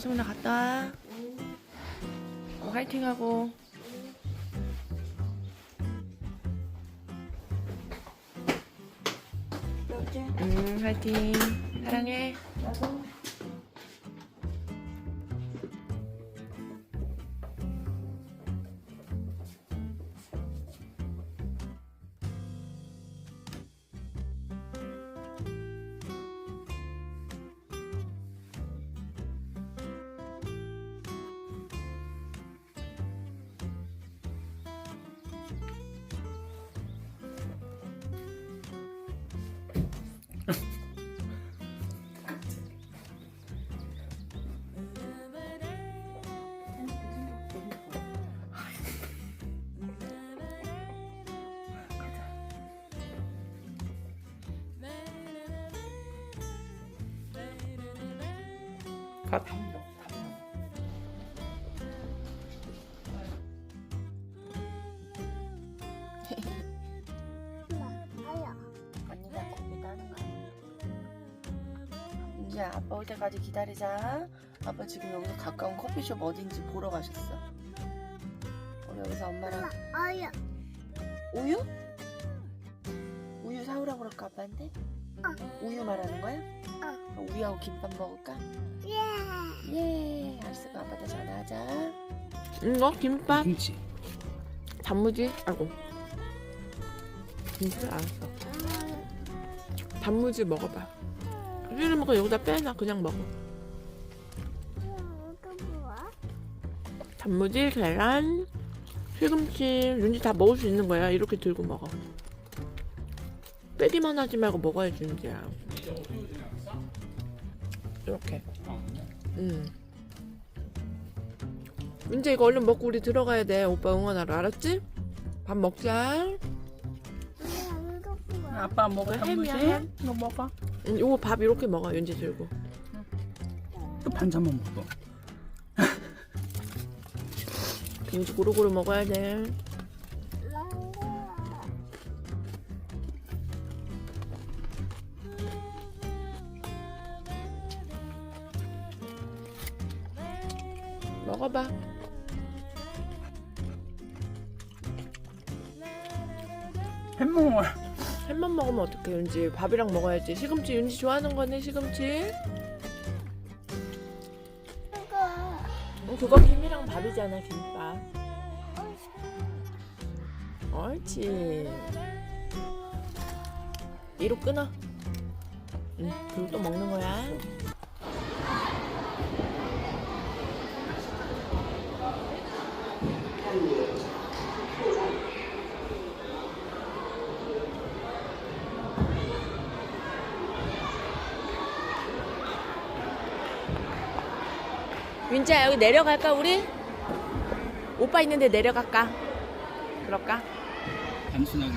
수민아 갔다 와. 어, 화이팅하고. 여기 음, 화이팅. 사랑해. 나도 가. 언니가 거야. 이제 아빠 올 때까지 기다리자. 아빠 지금 여기서 가까운 커피숍 어딘지 보러 가셨어. 우리 여기서 엄마랑 아야 우유? 우유 사오라 그럴까 아빠한테? 우유 말하는 거야? 그럼 우유하고 김밥 먹을까? 예 예, 알았어. 그럼 아빠한테 전화하자. 응, 어, 김밥. 김치. 단무지? 아이고. 김치 알았어. 단무지 먹어봐. 싫으면 그거 여기다 빼놔. 그냥 먹어. 단무지, 계란, 시금치, 윤지 다 먹을 수 있는 거야. 이렇게 들고 먹어. 빼기만 하지 말고 먹어야지, 윤지야. 이렇게. 응. 윤지 이거 얼른 먹고 우리 들어가야 돼. 오빠 응원하러. 알았지? 밥 먹자. 아빠 먹어 단무지? 햄이야, 햄. 이거 먹어. 응, 요거 밥 이렇게 먹어. 윤지 들고. 또 반찬만 먹어. 윤지 고루고루 먹어야 돼. 먹어봐. 햄 먹어. 햄만 먹으면 어떡해 윤지. 밥이랑 먹어야지. 시금치 윤지 좋아하는 거네 시금치? 어, 그거 김이랑 밥이잖아 김밥. 옳지. 이로 끊어. 응 그리고 또 먹는 거야 윤지야 여기 내려갈까 우리? 오빠 있는데 내려갈까? 그럴까? 단순하게.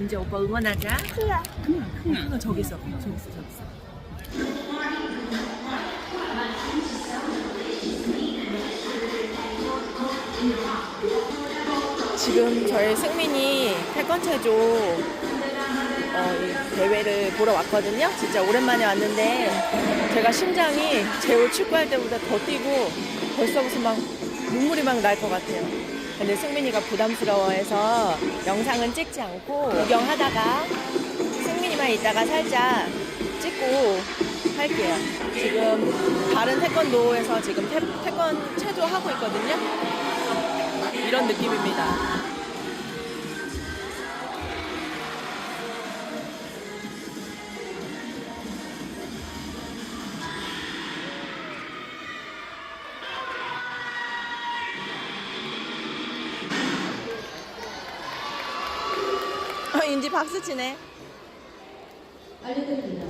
이제 오빠 응원하자. 키야 응, 저기 있어. 저기 있어, 저기 있어. 지금 저희 승민이 태권체조 어, 이 대회를 보러 왔거든요. 진짜 오랜만에 왔는데 제가 심장이 제호 축구할 때보다 더 뛰고 벌써 무슨 막 눈물이 막 날 것 같아요. 근데 승민이가 부담스러워해서 영상은 찍지 않고 구경하다가 승민이만 있다가 살짝 찍고 할게요. 지금 다른 태권도에서 지금 태, 태권 체조 하고 있거든요. 이런 느낌입니다. 어, 윤지 박수 치네. 원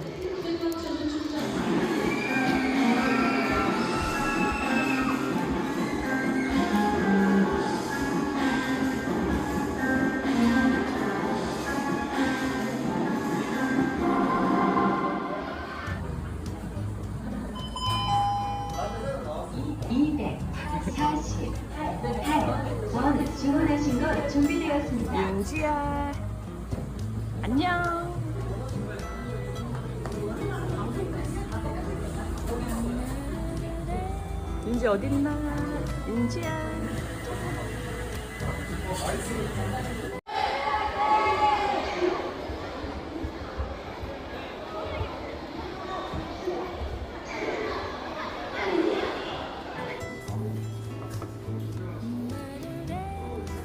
강지야. 안녕. 인지 어딨나? 인지야.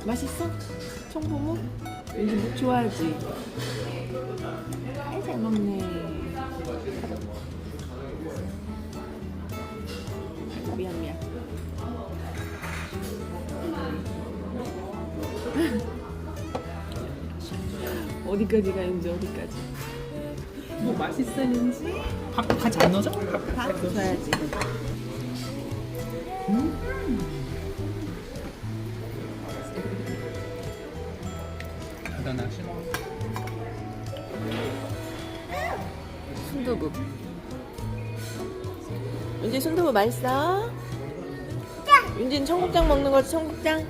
맛있어? 청포묵? 윤지 묵 좋아하지? 잘 먹네. 미안 미안. 어디까지 가 윤지 어디까지? 뭐 윤지? 밥같이 안 넣어줘? 밥, 밥 줘야지. 순두부. 윤지 순두부 맛있어? 윤지는 청국장 먹는 거지 청국장?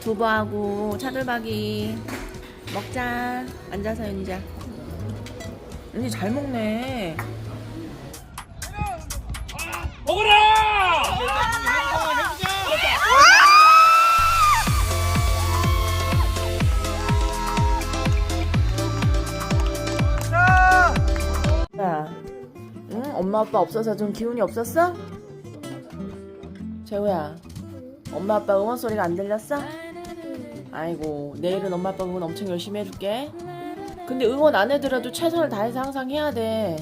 두부하고 차돌박이 먹자. 앉아서 윤지야. 윤지 잘 먹네. 야, 엄마 아빠 없어서 좀 기운이 없었어? 재호야, 엄마 아빠 응원 소리가 안 들렸어? 아이고, 내일은 엄마 아빠 응원 엄청 열심히 해줄게. 근데 응원 안 해더라도 최선을 다해서 항상 해야 돼.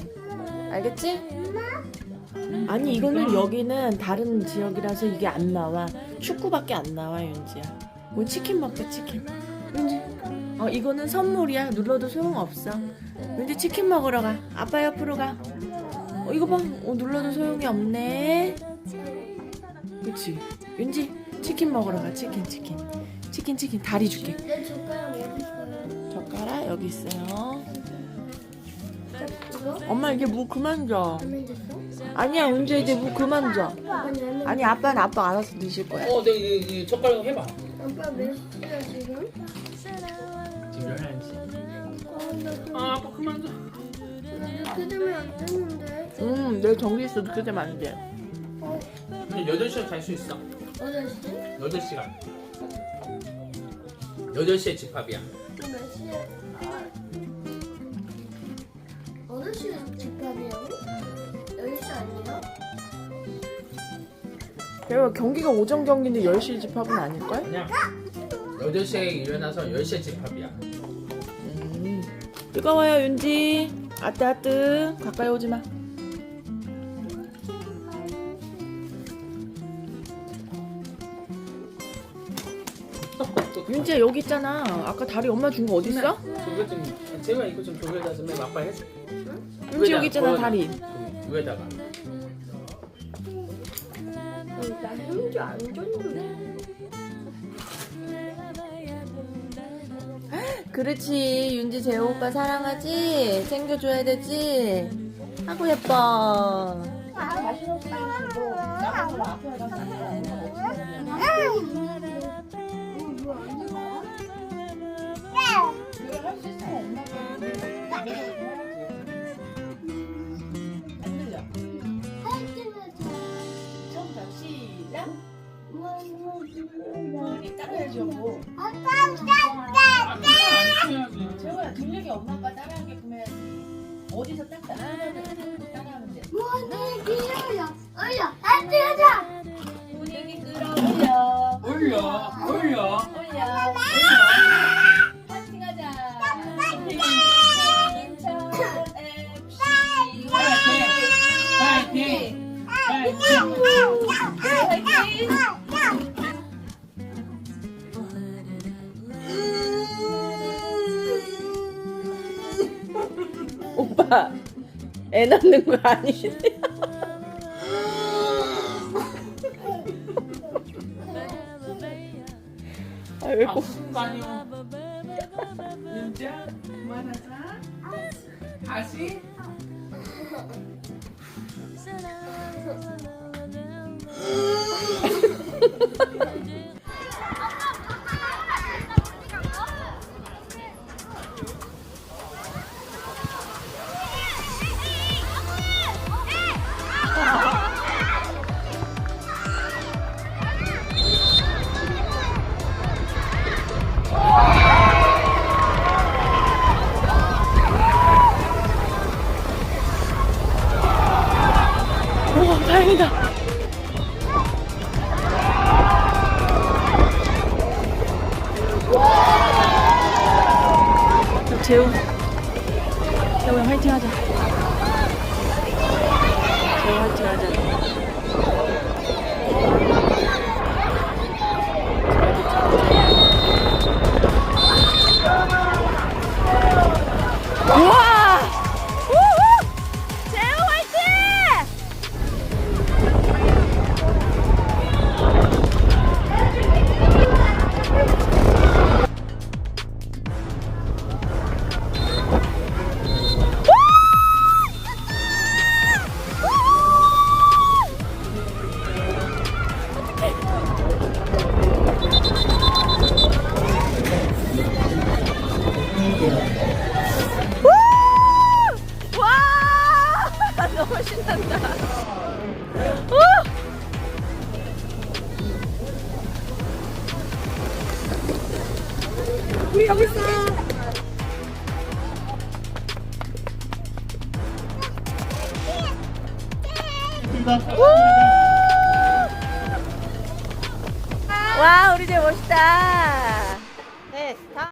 알겠지? 아니 이거는 여기는 다른 지역이라서 이게 안 나와. 축구밖에 안 나와 윤지야. 뭐 치킨 먹자 치킨. 윤지. 어 이거는 선물이야. 눌러도 소용없어. 윤지 치킨 먹으러 가. 아빠 옆으로 가. 어 이거 봐. 어, 눌러도 소용이 없네. 그치? 윤지 치킨 먹으러 가. 치킨 치킨. 치킨 치킨 다리 줄게. 내 젓가락 어디 있어요? 젓가락 여기 있어요. 엄마 이제 무 그만 줘. 아니야 윤지 이제 무 그만 줘. 아니 아빠는 아빠 알아서 드실 거야. 어, 네, 이, 이 젓가락 해봐. 아빠 몇 시야 지금? 지금 11시. 어, 나도 아, 아빠 그만 줘. 나 이렇게 되면 안 되는데. 음, 내일 정리 있어 늦게 되면 안 돼. 어, 근데 8시간 잘수 있어. 어디 시? 8시간. 8시에 집합이야. 몇 시에? 어느 시에 집합이라고? 10시 아니야? 그리고 경기가 오전 경기인데 10시 집합은 아닐걸? 그냥 8시에 일어나서 10시에 집합이야. 음. 뜨거워요 윤지. 아뜨 아뜨. 가까이 오지 마. 윤지야 여기 있잖아. 아까 다리 엄마 준 거 어디 있어? 조개 좀, 제가 이거 좀 조개다 좀 해. 아빠 해줄게. 윤지 여기 있잖아 다리. 그 위에다가. 어, 나 현주 안 줬는데. 그렇지 윤지 재호 오빠 사랑하지? 챙겨줘야 되지? 아구 예뻐. 시 올려, 올려. 올려. 파이팅하자. 인천 FC 파이팅! 파이팅! 파이팅. 오빠 애 낳는 거 아니시 아, 왜 꼭. 아니요. 진짜? 그만하자. 다시? 다행이다. 우리 여